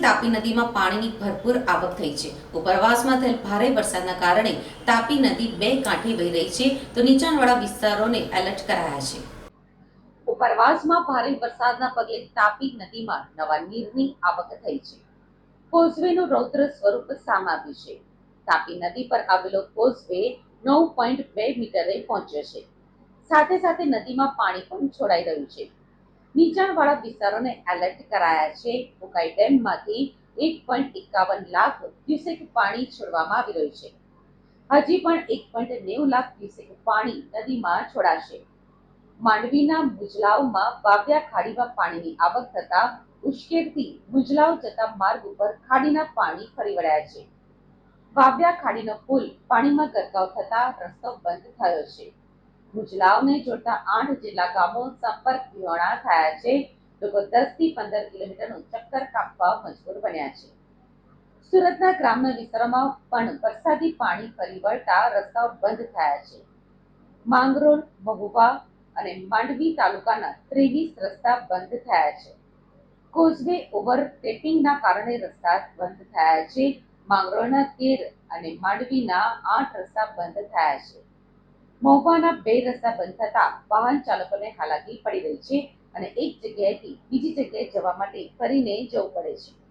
તાપી નદીમાં પાણીની ભરપૂર આવક થઈ છે. ઉપરવાસમાં થયેલ ભારે વરસાદના કારણે તાપી નદી બે કાંઠે વહી રહી છે તો નીચાણવાળા વિસ્તારોને એલર્ટ કરાયા છે. ઉપરવાસમાં ભારે વરસાદના પગલે તાપી નદીમાં નવા નીરની આવક થઈ છે. કોઝવેનું રૌદ્ર સ્વરૂપ સામે આવ્યું છે. તાપી નદી પર આવેલો કોઝવે નવ પોઈન્ટ બે મીટરે પહોંચ્યો છે. સાથે સાથે નદીમાં પાણી પણ છોડાઈ રહ્યું છે. નીચાણવાળા વિસ્તારોને એલર્ટ કરાયા છે. ઉકાઈ ડેમમાંથી એક પોઈન્ટ એકાવન લાખ ક્યુસેક પાણી છોડવામાં આવી રહ્યું છે. હજી પણ એક પોઈન્ટ નેવું લાખ ક્યુસેક પાણી નદીમાં છોડાશે. માંડવીના મુજલાવમાં વાવ્યા ખાડીમાં પાણીની આવક થતા ઉશ્કેરથી મુજલાવ જતા માર્ગ ઉપર ખાડીના પાણી ફરી વળ્યા છે. વાવ્યા ખાડીનો પુલ પાણીમાં ગરકાવ થતા રસ્તો બંધ થયો છે. મુજલાવને જોડતા આઠ જેટલા ગામો સંપર્ક વિહોણા થયા છે. લોકો દસથી પંદર કિલોમીટરનું ચક્કર કાપવા મજબૂર બન્યા છે. સુરતના ગ્રામ્ય વિસ્તારોમાં પણ વરસાદી પાણી ફરી વળતા રસ્તાઓ બંધ થયા છે. માંગરોળ, મહુવા અને માંડવી તાલુકાના ત્રેવીસ રસ્તા બંધ થયા છે. કોઝવે ઓવરટેપિંગના કારણે રસ્તા બંધ થયા છે. માંગરોળના તેર અને માંડવીના આઠ રસ્તા બંધ થયા છે. મહુવાના બે રસ્તા બંધ થતા વાહન ચાલકોને હાલાકી પડી રહી છે અને એક જગ્યાએથી બીજી જગ્યાએ જવા માટે ફરીને જવું પડે છે.